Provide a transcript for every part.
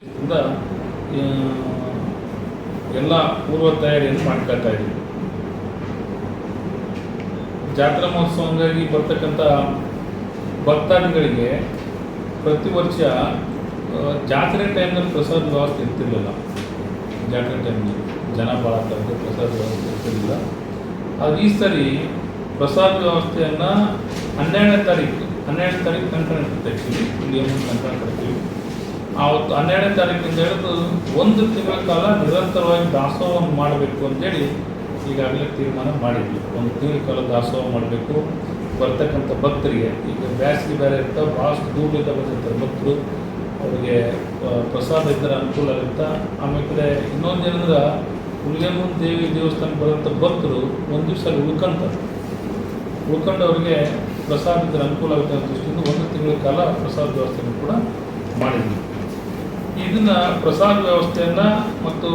ಆ, ಎಲ್ಲ ಪೂರ್ವ ತಯಾರಿಯನ್ನು ಮಾಡ್ಕೊಳ್ತಾ ಇದ್ದೀವಿ. ಜಾತ್ರಾ ಮಹೋತ್ಸವ ಹಂಗಾಗಿ ಬರ್ತಕ್ಕಂಥ ಭಕ್ತಾದಿಗಳಿಗೆ ಪ್ರತಿ ವರ್ಷ ಜಾತ್ರೆ ಟೈಮ್ನಲ್ಲಿ ಪ್ರಸಾದ ವ್ಯವಸ್ಥೆ ಇರ್ತಿರ್ಲಿಲ್ಲ. ಜಾತ್ರೆ ಟೈಮ್ನಲ್ಲಿ ಜನ ಭಾಳ ಆಗ್ತಾರೆ ಪ್ರಸಾದ ವ್ಯವಸ್ಥೆ ಇರ್ತಿರ್ಲಿಲ್ಲ. ಅದು ಈ ಸರಿ ಪ್ರಸಾದ ವ್ಯವಸ್ಥೆಯನ್ನು ಹನ್ನೆರಡನೇ ತಾರೀಕು ಹನ್ನೆರಡನೇ ತಾರೀಕು ತನಕ ಇರ್ತೈತೆ ಇಲ್ಲಿ ತನಕ ಕರಿತೀವಿ ಆವತ್ತು ಹನ್ನೆರಡನೇ ತಾರೀಕಿಂದ ಹಿಡಿದು ಒಂದು ತಿಂಗಳ ಕಾಲ ನಿರಂತರವಾಗಿ ದಾಸೋಹವನ್ನು ಮಾಡಬೇಕು ಅಂತೇಳಿ ಈಗಾಗಲೇ ತೀರ್ಮಾನ ಮಾಡಿದ್ವಿ. ಒಂದು ತಿಂಗಳ ಕಾಲ ದಾಸೋಹ ಮಾಡಬೇಕು. ಬರ್ತಕ್ಕಂಥ ಭಕ್ತರಿಗೆ ಈಗ ಬ್ಯಾಸಿಗೆ ಬೇರೆ ಇರ್ತಾವೆ ಭಾಳಷ್ಟು ದೂರದಿಂದ ಬಂದಿರ್ತಾರೆ ಭಕ್ತರು. ಅವರಿಗೆ ಪ್ರಸಾದ ಇದ್ದರೆ ಅನುಕೂಲ ಆಗುತ್ತೆ? ಆಮೇಲೆ ಕಡೆ ಇನ್ನೊಂದು ಏನಂದ್ರೆ ಹುಲಿಗೆಮ್ಮನ ದೇವಿ ದೇವಸ್ಥಾನಕ್ಕೆ ಬರೋಂಥ ಭಕ್ತರು ಒಂದು ದಿವಸ ಅಲ್ಲಿ ಉಳ್ಕೊಂತಾರೆ ಉಳ್ಕೊಂಡು ಅವರಿಗೆ ಪ್ರಸಾದ ಇದ್ದರೆ ಅನುಕೂಲ ಆಗುತ್ತೆ ಅಂತ ದೃಷ್ಟಿಯಿಂದ ಒಂದು ತಿಂಗಳ ಕಾಲ ಪ್ರಸಾದ ವ್ಯವಸ್ಥೆಯನ್ನು ಕೂಡ ಮಾಡಿದ್ವಿ. ಇದನ್ನ ಪ್ರಸಾದ ವ್ಯವಸ್ಥೆಯನ್ನ ಮತ್ತು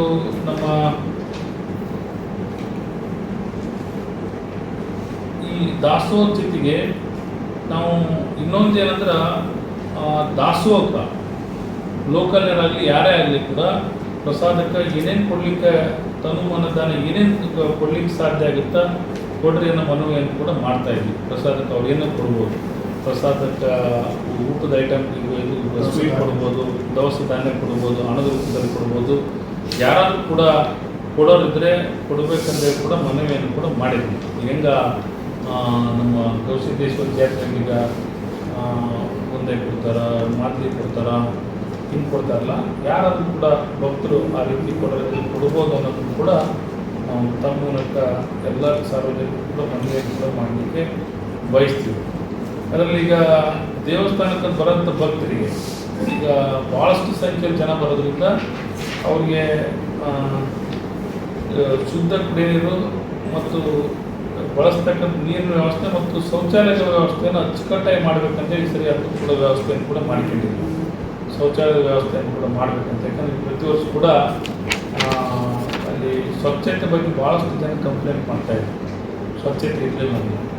ನಮ್ಮ ಈ ದಾಸೋಹ ನಾವು ಇನ್ನೊಂದು ಏನಂದ್ರೆ ಲೋಕಲ್ ಲೋಕಲ್ನರಾಗಲಿ ಯಾರೇ ಆಗಲಿ ಕೂಡ ಪ್ರಸಾದಕ್ಕೆ ಏನೇನು ಕೊಡ್ಲಿಕ್ಕೆ ತನು ಮನದಾನ ಏನೇನು ಕೊಡ್ಲಿಕ್ಕೆ ಸಾಧ್ಯ ಆಗುತ್ತಾ, ಕೊಡ್ರಿ ಅನ್ನೋ ಮನವಿಯನ್ನು ಕೂಡ ಮಾಡ್ತಾ ಇದ್ವಿ. ಪ್ರಸಾದಕ್ಕೆ ಅವ್ರು ಏನೋ ಕೊಡ್ಬೋದು? ಪ್ರಸಾದಕ್ಕೆ ಊಟದ ಐಟಮ್ ಸ್ವೀಟ್ ಕೊಡ್ಬೋದು, ದವಸ ಧಾನ್ಯ ಕೊಡ್ಬೋದು, ಹಣದ ರೂಪದಲ್ಲಿ ಕೊಡ್ಬೋದು. ಯಾರಾದರೂ ಕೂಡ ಕೊಡೋರಿದ್ರೆ ಕೊಡಬೇಕಂದ್ರೆ ಕೂಡ ಮನವಿಯನ್ನು ಕೂಡ ಮಾಡಿದ್ವಿ ಹೆಂಗ ನಮ್ಮ ಗವಿಸಿದ್ದೇಶ್ವರ ಜಾತ್ರೆಗೀಗ ಮುಂದೆ ಕೊಡ್ತಾರ ಮಾದರಿ ಕೊಡ್ತಾರ, ಹಿಂಗೆ ಕೊಡ್ತಾರಲ್ಲ, ಯಾರಾದರೂ ಕೂಡ ಭಕ್ತರು ಆ ರೀತಿ ಕೊಡೋದ್ರಲ್ಲಿ ಕೊಡ್ಬೋದು ಅನ್ನೋದನ್ನು ಕೂಡ ತಮ್ಮ ಮೂಲಕ ಎಲ್ಲ ಸಾರ್ವಜನಿಕರು ಕೂಡ ಮನವಿಯನ್ನು ಕೂಡ ಮಾಡಲಿಕ್ಕೆ ಬಯಸ್ತೀವಿ. ಅದರಲ್ಲಿ ಈಗ ದೇವಸ್ಥಾನಕ್ಕೆ ಬರೋಂಥ ಭಕ್ತರಿಗೆ ಈಗ ಭಾಳಷ್ಟು ಸಂಖ್ಯೆಯಲ್ಲಿ ಜನ ಬರೋದ್ರಿಂದ ಅವ್ರಿಗೆ ಶುದ್ಧ ಕುಡಿಯ ಮತ್ತು ಬಳಸ್ತಕ್ಕಂಥ ನೀರಿನ ವ್ಯವಸ್ಥೆ ಮತ್ತು ಶೌಚಾಲಯಗಳ ವ್ಯವಸ್ಥೆಯನ್ನು ಅಚ್ಚುಕಟ್ಟಾಗಿ ಮಾಡಬೇಕಂತೇಳಿ ಸರಿ ಅದು ಕೂಡ ವ್ಯವಸ್ಥೆಯನ್ನು ಕೂಡ ಮಾಡಿಕೊಂಡಿದ್ದೀವಿ ಶೌಚಾಲಯದ ವ್ಯವಸ್ಥೆಯನ್ನು ಕೂಡ ಮಾಡಬೇಕಂತ ಯಾಕಂದರೆ ಪ್ರತಿ ವರ್ಷ ಕೂಡ ಅಲ್ಲಿ ಸ್ವಚ್ಛತೆ ಬಗ್ಗೆ ಭಾಳಷ್ಟು ಜನ ಕಂಪ್ಲೇಂಟ್ ಮಾಡ್ತಾ ಇದ್ರು ಸ್ವಚ್ಛತೆ ಇರಲಿಲ್ಲ ಆದರೆ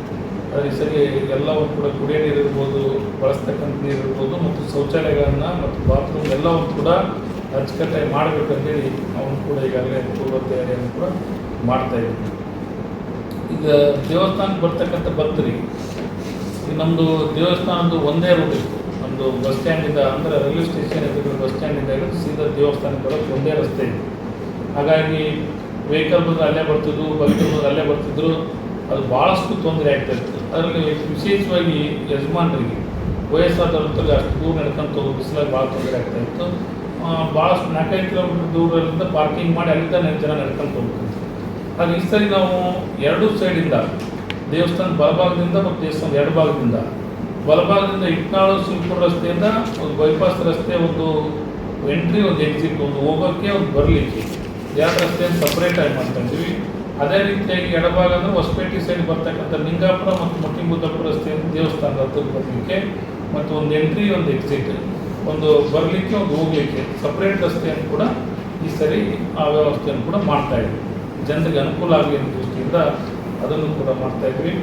ಈ ಸರಿ, ಎಲ್ಲವೂ ಕೂಡ ಕುಡಿಯೋ ನೀರು ಇರ್ಬೋದು, ಬಳಸ್ತಕ್ಕಂಥ ನೀರು ಇರ್ಬೋದು, ಮತ್ತು ಶೌಚಾಲಯಗಳನ್ನು ಮತ್ತು ಬಾತ್ರೂಮ್ ಎಲ್ಲವೂ ಕೂಡ ಅಚ್ಚುಕಟ್ಟಾಗಿ ಮಾಡಬೇಕಂತೇಳಿ ಅವನು ಕೂಡ ಈಗಾಗಲೇ ಪೂರ್ವ ತಯಾರಿಯನ್ನು ಕೂಡ ಮಾಡ್ತಾ ಇದ್ದೀವಿ ಈಗ ದೇವಸ್ಥಾನಕ್ಕೆ ಬರ್ತಕ್ಕಂಥ ಭಕ್ತರಿ ನಮ್ಮದು ದೇವಸ್ಥಾನದ್ದು ಒಂದೇ ರೂಟ್ ಇತ್ತು. ನಮ್ಮದು ಬಸ್ ಸ್ಟ್ಯಾಂಡಿಂದ ಅಂದರೆ ರೈಲ್ವೆ ಸ್ಟೇಷನ್ ಎದುರು ಬಸ್ ಸ್ಟ್ಯಾಂಡಿಂದ ಸೀದಾ ದೇವಸ್ಥಾನಕ್ಕೆ ಬರೋಕ್ಕೆ ಒಂದೇ ರಸ್ತೆ ಇತ್ತು ಹಾಗಾಗಿ ವೆಹಿಕಲ್ ಬಂದರೆ ಅಲ್ಲೇ ಬರ್ತಿದ್ರು ಭಕ್ತರು ಬಂದರೆ ಅಲ್ಲೇ ಬರ್ತಿದ್ರು. ಅದು ಭಾಳಷ್ಟು ತೊಂದರೆ ಆಗ್ತಾ ಇತ್ತು. ಅದರಲ್ಲಿ ವಿಶೇಷವಾಗಿ ಯಜಮಾನರಿಗೆ ವಯಸ್ಸಾದವ್ರಿಗೆ ಅಷ್ಟು ದೂರ ನಡ್ಕೊಂಡು ಬಿಸಿಲಾಗಿ ಭಾಳ ತೊಂದರೆ ಆಗ್ತಾ ಇತ್ತು. ಭಾಳಷ್ಟು ನಾಲ್ಕೈದು ಕಿಲೋಮೀಟರ್ ದೂರದಿಂದ ಪಾರ್ಕಿಂಗ್ ಮಾಡಿ ಅಲ್ಲಿಂದ ನೆಲ ಜನ ನಡ್ಕೊಂಡು ಹೋಗ್ಬೇಕು ಹಾಗೆ ಈ ಸರಿ ನಾವು ಎರಡೂ ಸೈಡಿಂದ ದೇವಸ್ಥಾನ ಬಲಭಾಗದಿಂದ ಮತ್ತು ದೇವಸ್ಥಾನ ಎರಡು ಭಾಗದಿಂದ. ಬಲಭಾಗದಿಂದ ಇಟ್ನಾಳು ಸುಲ್ಪುರ ರಸ್ತೆಯಿಂದ ಒಂದು ಬೈಪಾಸ್ ರಸ್ತೆ, ಒಂದು ಎಂಟ್ರಿ ಒಂದು ಎಕ್ಸಿಟ್ ಒಂದು ಹೋಗೋಕ್ಕೆ ಒಂದು ಬರಲಿಕ್ಕೆ. ಯಾವ ರಸ್ತೆಯನ್ನು ಸಪ್ರೇಟಾಗಿ ಮಾಡ್ತಾ ಇದ್ದೀವಿ. ಅದೇ ರೀತಿಯಾಗಿ ಎಡಭಾಗ ಅಂದರೆ ಹೊಸಪೇಟೆ ಸೈಡ್ ಬರ್ತಕ್ಕಂಥ ಲಿಂಗಾಪುರ ಮತ್ತು ಮುಟ್ಟಿಂಬುದ್ದಪುರ ರಸ್ತೆಯಿಂದ ದೇವಸ್ಥಾನದ ಹತ್ತಿರ ಬರಲಿಕ್ಕೆ ಮತ್ತು ಒಂದು ಎಂಟ್ರಿ ಒಂದು ಎಕ್ಸಿಟ್ ಒಂದು ಬರಲಿಕ್ಕೆ, ಒಂದು ಹೋಗ್ಲಿಕ್ಕೆ ಸಪ್ರೇಟ್ ರಸ್ತೆಯನ್ನು ಕೂಡ ಈ ಸರಿ ಆ ವ್ಯವಸ್ಥೆಯನ್ನು ಕೂಡ ಮಾಡ್ತಾ ಇದ್ವಿ. ಜನರಿಗೆ ಅನುಕೂಲ ಆಗಲಿ ಅನ್ನೋ ದೃಷ್ಟಿಯಿಂದ ಅದನ್ನು ಕೂಡ ಮಾಡ್ತಾ ಇದ್ವಿ.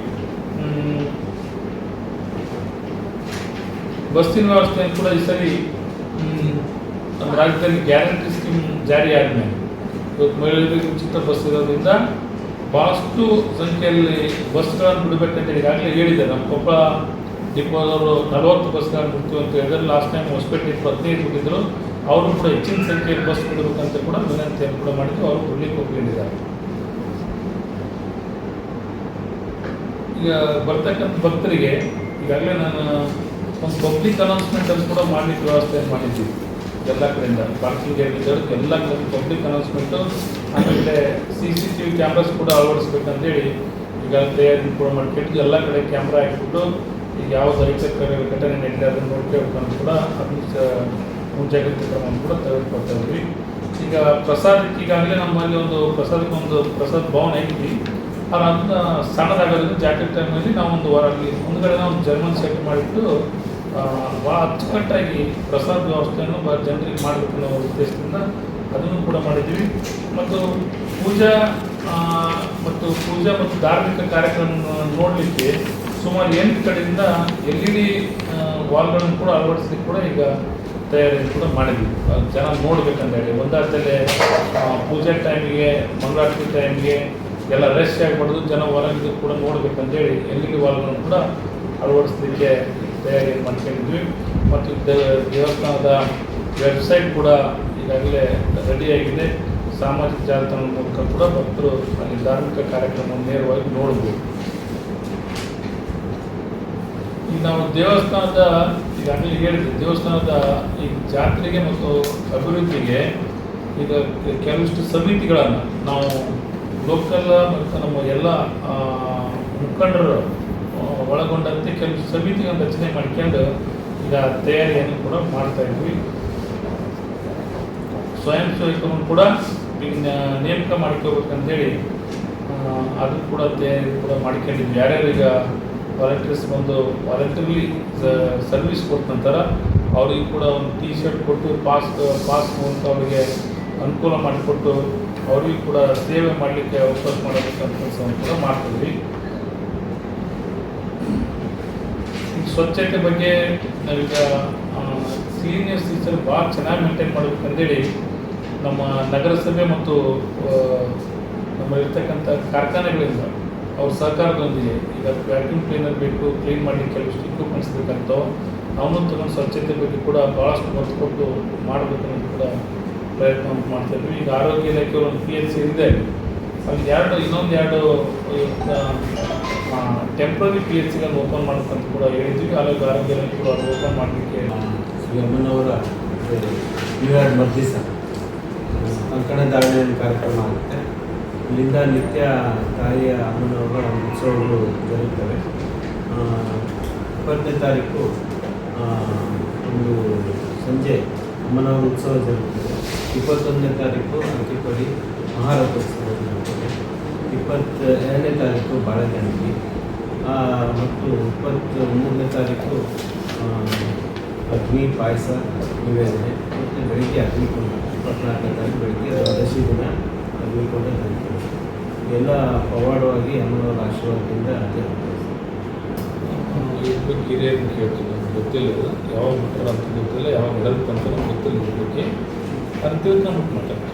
ಬಸ್ಸಿನ ವ್ಯವಸ್ಥೆಯನ್ನು ಕೂಡ ಈ ಸರಿ ರಾಜ್ಯದಲ್ಲಿ ಗ್ಯಾರಂಟಿ ಸ್ಕೀಮ್ ಜಾರಿ ಆದಮೇಲೆ. ಇವತ್ತು ಮಹಿಳೆಯರಿಗೆ ಉಚಿತ ಬಸ್ ಇರೋದ್ರಿಂದ ಭಾಳಷ್ಟು ಸಂಖ್ಯೆಯಲ್ಲಿ ಬಸ್ಗಳನ್ನು ಬಿಡಬೇಕಂತ ಈಗಾಗಲೇ ಹೇಳಿದೆ ನಮ್ಮ ಕೊಪ್ಪ ಡಿಪೋದವರು ನಲವತ್ತು ಬಸ್ಗಳನ್ನು ಬಿಡ್ತೀವಿ ಅಂತ ಹೇಳಿದ್ರೆ. ಲಾಸ್ಟ್ ಟೈಮ್ ಹೊಸಪೇಟೆ ಹದಿನೈದು ಬಿಟ್ಟಿದ್ರು. ಅವರು ಕೂಡ ಹೆಚ್ಚಿನ ಸಂಖ್ಯೆಯಲ್ಲಿ ಬಸ್ ಬಿಡಬೇಕಂತ ಕೂಡ ವಿನಂತಿಯನ್ನು ಕೂಡ ಮಾಡಿದ್ರು. ಅವರು ಬಿಡ್ಲಿಕ್ಕೆ ಒಪ್ಪಿಕೊಂಡಿದ್ದಾರೆ ಈಗ ಬರ್ತಕ್ಕಂಥ ಭಕ್ತರಿಗೆ ಈಗಾಗಲೇ ನಾನು ಒಂದು ಪಬ್ಲಿಕ್ ಅನೌನ್ಸ್ಮೆಂಟ್ ಅನ್ನು ಕೂಡ ಮಾಡಲಿಕ್ಕೆ ವ್ಯವಸ್ಥೆ ಮಾಡಿದ್ದೀವಿ. ಎಲ್ಲ ಕಡೆಯಿಂದ ಪಾರ್ಕಿಂಗ್ ಏನಿದ್ದರು ಎಲ್ಲ ಕಡೆ ಪಬ್ಲಿಕ್ ಅನೌನ್ಸ್ಮೆಂಟು ಆಮೇಲೆ C C T V cameras ಕೂಡ ಅಳವಡಿಸ್ಬೇಕಂತೇಳಿ ಈಗ ತಯಾರಿ ಕೂಡ ಮಾಡ್ಕೊಂಡು ಎಲ್ಲ ಕಡೆ ಕ್ಯಾಮ್ರಾ ಹಾಕಿಬಿಟ್ಟು ಈಗ ಯಾವ ದೈಹಿಕ ಘಟನೆ ನಡೆದಿದೆ ಅದನ್ನು ಅಂತ ಕೂಡ ಅದನ್ನು ಮುಂಜಾಗ್ರತೆ ಕ್ರಮವನ್ನು ಕೂಡ ತೆಗೆದುಕೊಳ್ತಾ ಇದ್ವಿ. ಈಗ ಪ್ರಸಾದಕ್ಕೆ ಈಗಾಗಲೇ ನಮ್ಮಲ್ಲಿ ಒಂದು ಪ್ರಸಾದಕ್ಕೆ ಒಂದು ಪ್ರಸಾದ ಭವನ ಐತಿ. ಅದನ್ನು ಸಣ್ಣದಾಗೋದ್ರಿಂದ ಜಾಕೆಟ್ ಟೈಮಲ್ಲಿ ನಾವು ಒಂದು ವಾರ ಅಲ್ಲಿ ಮುಂದ್ಗಡೆ ನಾವು ಜರ್ಮನ್ ಸೆಟ್ ಮಾಡಿಬಿಟ್ಟು ಭಾಳ ಅಚ್ಚುಕಟ್ಟಾಗಿ ಪ್ರಸಾದ ವ್ಯವಸ್ಥೆಯನ್ನು ಭಾಳ ಜನರಿಗೆ ಮಾಡಬೇಕು ಅನ್ನೋ ಉದ್ದೇಶದಿಂದ ಅದನ್ನು ಕೂಡ ಮಾಡಿದ್ದೀವಿ. ಮತ್ತು ಪೂಜಾ ಮತ್ತು ಪೂಜಾ ಮತ್ತು ಧಾರ್ಮಿಕ ಕಾರ್ಯಕ್ರಮವನ್ನು ನೋಡಲಿಕ್ಕೆ ಸುಮಾರು ಎಂಟು ಕಡೆಯಿಂದ ಎಲ್ ಇ ಡಿ ವಾಲ್ಗಳನ್ನು ಕೂಡ ಅಳವಡಿಸಲಿಕ್ಕೆ ಕೂಡ ಈಗ ತಯಾರಿಯನ್ನು ಕೂಡ ಮಾಡಿದ್ವಿ ಜನ ಜನ ನೋಡ್ಬೇಕಂತೇಳಿ ಒಂದಾದಲ್ಲೇ ಪೂಜೆ ಟೈಮಿಗೆ ಮಂಗಳಾರತಿ ಟೈಮಿಗೆ ಎಲ್ಲ ರಶ್ ಆಗಿಬಿಡೋದು ಜನ ಹೊರಗಿದ್ದು ಕೂಡ ನೋಡ್ಬೇಕಂತೇಳಿ ಎಲ್ ಇ ಡಿ ವಾಲ್ಗಳನ್ನು ಕೂಡ ಅಳವಡಿಸಲಿಕ್ಕೆ ತಯಾರಿಯನ್ನು ಮಾಡ್ಕೊಂಡಿದ್ವಿ ಮತ್ತು ದೇವಸ್ಥಾನದ ವೆಬ್ಸೈಟ್ ಕೂಡ ಈಗಾಗಲೇ ರೆಡಿಯಾಗಿದೆ ಸಾಮಾಜಿಕ ಜಾಲತಾಣದ ಮೂಲಕ ಕೂಡ ಭಕ್ತರು ಅಲ್ಲಿ ಧಾರ್ಮಿಕ ಕಾರ್ಯಕ್ರಮವನ್ನು ನೇರವಾಗಿ ನೋಡಬಹುದು. ಈಗ ನಾವು ದೇವಸ್ಥಾನದ, ಈಗಾಗಲೇ ಹೇಳಿದ್ವಿ, ದೇವಸ್ಥಾನದ ಈ ಜಾತ್ರೆಗೆ ಮತ್ತು ಅಭಿವೃದ್ಧಿಗೆ ಈಗ ಕೆಲವಿಷ್ಟು ಸಮಿತಿಗಳನ್ನು ನಾವು ಲೋಕಲ್ ಮತ್ತು ನಮ್ಮ ಎಲ್ಲ ಮುಖಂಡರು ಒಳಗೊಂಡಂತೆ ಕೆಲವು ಸಮಿತಿಗಳನ್ನು ರಚನೆ ಮಾಡ್ಕೊಂಡು ಈಗ ತಯಾರಿಯನ್ನು ಕೂಡ ಮಾಡ್ತಾ ಇದ್ವಿ. ಸ್ವಯಂ ಸೇವಕರನ್ನು ಕೂಡ ನೇಮಕ ಮಾಡ್ಕೋಬೇಕಂತೇಳಿ ಅದು ಕೂಡ ತಯಾರಿ ಕೂಡ ಮಾಡ್ಕೊಂಡಿದ್ವಿ. ಯಾರ್ಯಾರು ಈಗ ವಾಲಂಟಿಯರ್ಸ್ ಬಂದು ವಾಲಂಟಿಯರ್ಲಿ ಸರ್ವಿಸ್ ಕೊಟ್ಟ ನಂತರ ಅವ್ರಿಗೆ ಕೂಡ ಒಂದು ಟಿ ಶರ್ಟ್ ಕೊಟ್ಟು ಪಾಸ್ ಪಾಸ್ ಮೂಲಕ ಅವರಿಗೆ ಅನುಕೂಲ ಮಾಡಿಕೊಟ್ಟು, ಅವ್ರಿಗೆ ಕೂಡ ಸೇವೆ ಮಾಡಲಿಕ್ಕೆ ಅವಕಾಶ ಮಾಡಬೇಕಂತ ಕೆಲಸವನ್ನು ಕೂಡ ಮಾಡ್ತಿದ್ವಿ ಈ ಸ್ವಚ್ಛತೆ ಬಗ್ಗೆ ನಾವೀಗ ಸೀನಿಯರ್ ಟೀಚರ್ ಭಾಳ ಚೆನ್ನಾಗಿ ಮೇಂಟೈನ್ ಅಂತೇಳಿ ನಮ್ಮ ನಗರಸಭೆ ಮತ್ತು ನಮ್ಮ ಇರ್ತಕ್ಕಂಥ ಕಾರ್ಖಾನೆಗಳಿಂದ ಅವ್ರ ಸಹಕಾರದೊಂದಿಗೆ ಈಗ ವ್ಯಾಕ್ಯೂಮ್ ಕ್ಲೀನರ್ ಬೇಕು ಕ್ಲೀನ್ ಮಾಡಲಿಕ್ಕೆ ಕೆಲವಷ್ಟು ಇಕ್ವಿಪ್ಮೆಂಟ್ಸ್ ಬೇಕಂತೋ ಅವನು ತಗೊಂಡು ಸ್ವಚ್ಛತೆ ಬಗ್ಗೆ ಕೂಡ ಭಾಳಷ್ಟು ಒತ್ತು ಕೊಟ್ಟು ಮಾಡಬೇಕನ್ನೋದು ಕೂಡ ಪ್ರಯತ್ನ ಮಾಡ್ತಾಯಿದ್ವಿ ಈಗ ಆರೋಗ್ಯ ಇಲಾಖೆ ಒಂದು ಪಿ ಎಚ್ ಸಿ ಇದೆ ಅಲ್ಲಿ ಎರಡು, ಇನ್ನೊಂದು ಎರಡು ಟೆಂಪ್ರರಿ ಪಿ ಎಚ್ ಸಿಗಳನ್ನು ಓಪನ್ ಮಾಡಬೇಕಂತ ಕೂಡ ಹೇಳಿದ್ವಿ. ಆರೋಗ್ಯ ಆರೋಗ್ಯದಲ್ಲಿ ಕೂಡ ಅದು ಓಪನ್ ಮಾಡಲಿಕ್ಕೆ ಅಮ್ಮನವರ ಮರ್ಜಿ ಸರ್ ಕಂಕಣ ಧಾರಣೆ ಕಾರ್ಯಕ್ರಮ ಆಗುತ್ತೆ. ಇಲ್ಲಿಂದ ನಿತ್ಯ ತಾಯಿಯ ಅಮ್ಮನವರ ಉತ್ಸವಗಳು ಜರುಗುತ್ತವೆ ಇಪ್ಪತ್ತನೇ ತಾರೀಕು ಒಂದು ಸಂಜೆ ಅಮ್ಮನವರ ಉತ್ಸವ ಜರುಗುತ್ತದೆ ಇಪ್ಪತ್ತೊಂದನೇ ತಾರೀಕು ಅಂಕಿಪಡಿ ಮಹಾರಥೋತ್ಸವ ಜರುಗುತ್ತದೆ ಇಪ್ಪತ್ತ ಎರಡನೇ ತಾರೀಕು ಬಾಳೆಗಣಿ ಮತ್ತು ಇಪ್ಪತ್ತ ಮೂರನೇ ತಾರೀಕು ಅಗ್ನಿ ಪಾಯಸ ನಿವೇದನೆ. ಮತ್ತು ಬೆಳಿಗ್ಗೆ ಅಗ್ನಿಕೊಂಡ, ಇಪ್ಪತ್ನಾಲ್ಕನೇ ತಾರೀಕು ಬೆಳಿಗ್ಗೆ ದ್ವಾದಶಿ ದಿನ ಅಗ್ನಿಕೊಂಡ ಕಾರ್ಯಕ್ರಮ ಎಲ್ಲ ಪವಾಡವಾಗಿ ಅಮ್ಮನವರ ಆಶೀರ್ವಾದದಿಂದ ಅದೇ ಹಿರಿಯರನ್ನು ನಮ್ಗೆ ಗೊತ್ತಿಲ್ಲ. ಯಾವಾಗ ಬಿಟ್ಟಾರ ಅಂತ ಗೊತ್ತಿಲ್ಲ, ಯಾವಾಗ ನಡೆಯುತ್ತೆ ಅಂತ ಗೊತ್ತಿಲ್ಲ. ಬಗ್ಗೆ ತಿಳ್ಕೊಂಬಿಟ್ಟು ಮಾತಾಡ್ತೀವಿ